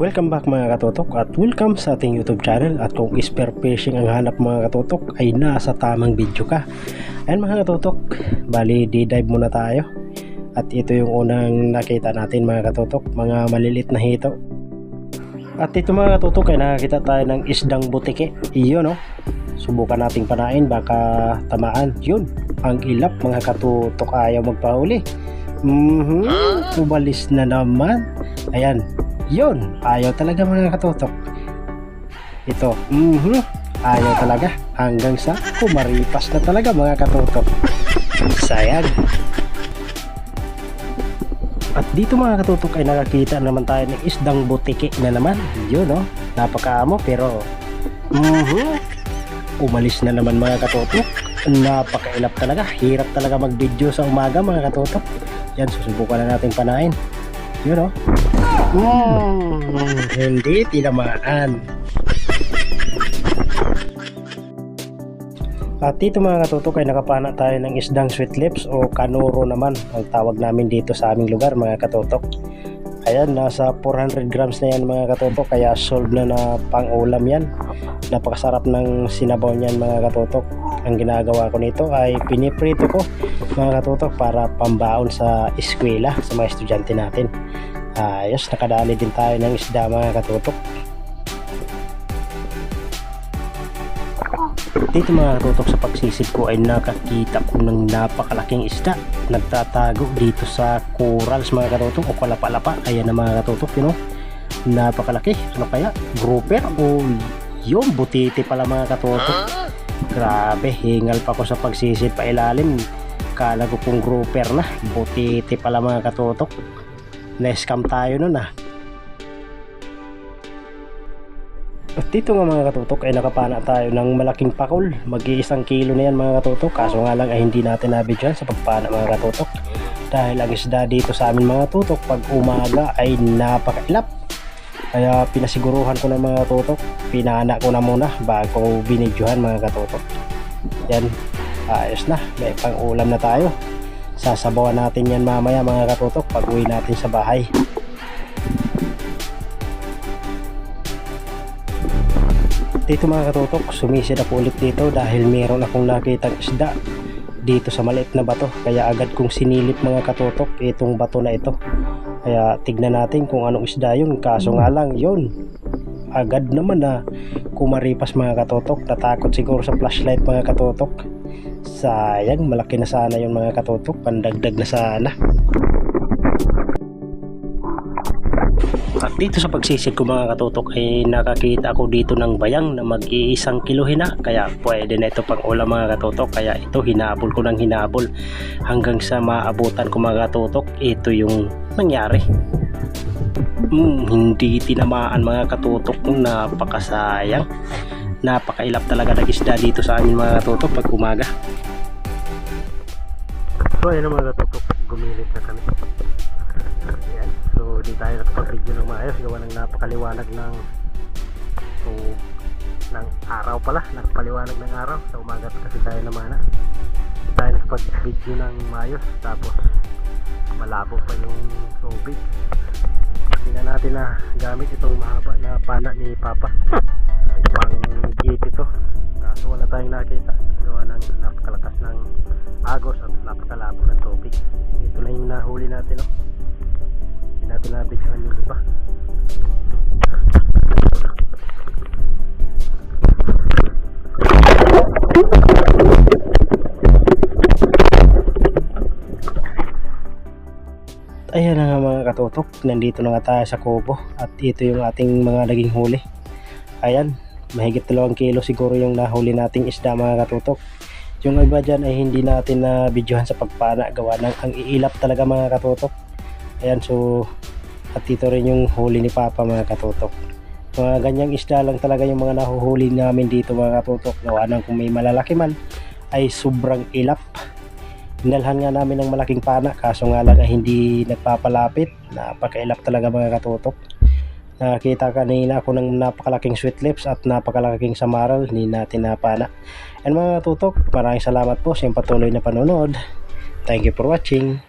Welcome back mga katotok at welcome sa ating YouTube channel at kung spear fishing ang hanap mga katotok ay nasa tamang video ka. Ayan mga katotok, bali di-dive muna tayo. At ito yung unang nakita natin mga katotok, mga malilit na hito. At ito mga katotok ay nakakita tayo ng isdang butike. Iyon no. Subukan nating panain baka tamaan. Yun, ang ilap mga katotok ayaw magpahuli. Mhm, umalis na naman. Ayan, yun, ayaw talaga mga katotok. Ito, mhm, ayaw talaga. Hanggang sa kumaripas na talaga mga katotok. Sayang. At dito mga katutok ay nakakita naman tayo ng isdang butiki na naman. Yun no, napakaamo pero mhm, umalis na naman mga katutok. Napakailap talaga. Hirap talaga mag-video sa umaga mga katutok. Yan, susubukan na natin panain. Yun no. Hmm, hindi tinamaan. At dito mga katutok ay nakapana tayo ng isdang sweet lips o kanuro naman ang tawag namin dito sa aming lugar mga katutok. Ayan, nasa 400 grams na yan mga katutok kaya solve na na pang ulam yan. Napakasarap ng sinabaw niyan mga katutok. Ang ginagawa ko nito ay piniprito ko mga katutok para pambaon sa eskwela sa mga estudyante natin. Ayos, nakadali din tayo ng isda mga katutok. Dito mga katutok sa pagsisid ko ay nakakita ko ng napakalaking isda. Nagtatago dito sa corals mga katutok o palapa-lapa. Ayan na mga katutok, you know. Napakalaki. Ano kaya? Grouper o yung butiti pala mga katutok. Grabe, hingal pa ko sa pagsisid pa ilalim. Kala ko kung grouper na. Butiti pala mga katutok. Na-scam tayo nun ah. At dito nga mga katutok ay nakapana tayo ng malaking pakol. Mag-iisang kilo na yan mga katutok. Kaso nga lang ay hindi natin nabidyan sa pagpana mga katutok. Dahil ang isda dito sa amin mga tutok pag umaga ay napakailap. Kaya pinasiguruhan ko na mga katutok. Pinana ko na muna bago binidyohan mga katutok. Yan. Ayos na. May pang ulam na tayo. Sasabawan natin yan mamaya mga katutok pag uwi natin sa bahay. Dito mga katutok, sumisid ako ulit dito dahil meron akong nakitang isda dito sa maliit na bato. Kaya agad kong sinilip mga katutok itong bato na ito. Kaya tignan natin kung anong isda yun. Kaso nga lang yun. Agad naman na kumaripas mga katutok. Natakot siguro sa flashlight mga katutok. Sayang, malaki na sana yung mga katutok. Pandagdag na sana. Dito sa pagsisig ko mga katutok ay nakakita ako dito ng bayang na mag-iisang kilohin na. Kaya pwede na ito pang ulam mga katutok. Kaya ito hinabol ko ng hinabol hanggang sa maabutan ko mga katutok. Ito yung nangyari. Hmm, hindi tinamaan mga katutok napakasayang. Napakailap talaga ng isda dito sa amin mga katutok pag umaga. So ayun mga katutok, gumilit na kami. Tayo nakapag-video ng maayos gawa ng napakaliwanag ng so, ng araw pala, nakapaliwanag ng araw sa umaga kasi tayo naman Di tayo nakapag-video ng maayos tapos malabo pa yung tubig. Tingnan natin na gamit itong mahaba na pana ni Papa. Pang jeep ito. Kaso wala tayong nakita. Gawa ng napakalakas ng agos at napakalabo ng tubig. Ito na yung nahuli natin. No? Natin nabidyohan yung iba. Ayan na nga mga katutok, nandito na nga tayo sa kubo at ito yung ating mga naging huli. Ayan, mahigit 2 kilo siguro yung nahuli nating isda mga katutok. Yung iba dyan ay hindi natin na videohan sa pagpana gawa ng ang iilap talaga mga katutok. Ayan so At dito rin yung huli ni Papa mga katutok. Mga ganyang isda lang talaga yung mga nahuhuli namin dito mga katutok. Gawa ng kung may malalaki man ay sobrang ilap. Inalhan nga namin ng malaking pana kaso nga lang ay hindi nagpapalapit. Napakailap talaga mga katutok. Nakita kanina ako ng napakalaking sweet lips at napakalaking samaral ni natin na pana. And mga katutok, maraming salamat po sa iyong patuloy na panonood. Thank you for watching.